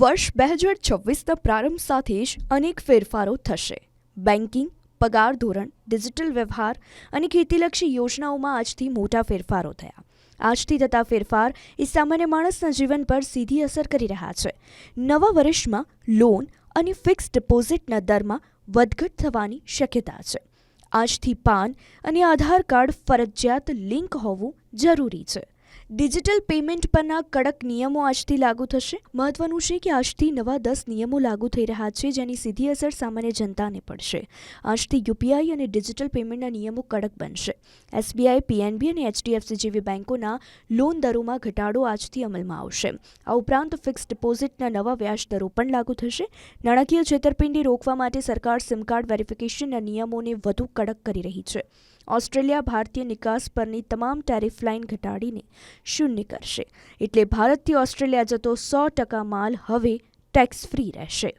વર્ષ બે હજાર છવ્વીસના પ્રારંભ સાથે જ અનેક ફેરફારો થશે. બેન્કિંગ પગાર ધોરણ, ડિજિટલ વ્યવહાર અને ખેતીલક્ષી યોજનાઓમાં આજથી મોટા ફેરફારો થયા. આજથી થતા ફેરફાર એ સામાન્ય માણસના જીવન પર સીધી અસર કરી રહ્યા છે. નવા વર્ષમાં લોન અને ફિક્સ ડિપોઝિટના દરમાં વધઘટ થવાની શક્યતા છે. આજથી પાન અને આધાર કાર્ડ ફરજિયાત લિંક હોવું જરૂરી છે. ડિજિટલ પેમેન્ટ પરના કડક નિયમો આજથી લાગુ થશે. મહત્વનું છે કે આજથી નવા દસ નિયમો લાગુ થઈ રહ્યા છે, જેની સીધી અસર સામાન્ય જનતાને પડશે. આજથી યુપીઆઈ અને ડિજિટલ પેમેન્ટના નિયમો કડક બનશે. એસબીઆઈ, પીએનબી અને એચડીએફસી જેવી બેંકોના લોન દરોમાં ઘટાડો આજથી અમલમાં આવશે. આ ઉપરાંત ફિક્સ ડિપોઝિટના નવા વ્યાજ દરો પણ લાગુ થશે. નાણાકીય છેતરપિંડી રોકવા માટે સરકાર સિમ કાર્ડ વેરિફિકેશનના નિયમોને વધુ કડક કરી રહી છે. ઓસ્ટ્રેલિયા ભારતીય નિકાસ પરની તમામ ટેરિફ લાઇન ઘટાડીને શૂન્ય કરશે. એટલે ભારતથી ઓસ્ટ્રેલિયા જતો સો ટકા માલ હવે ટેક્સ ફ્રી રહેશે.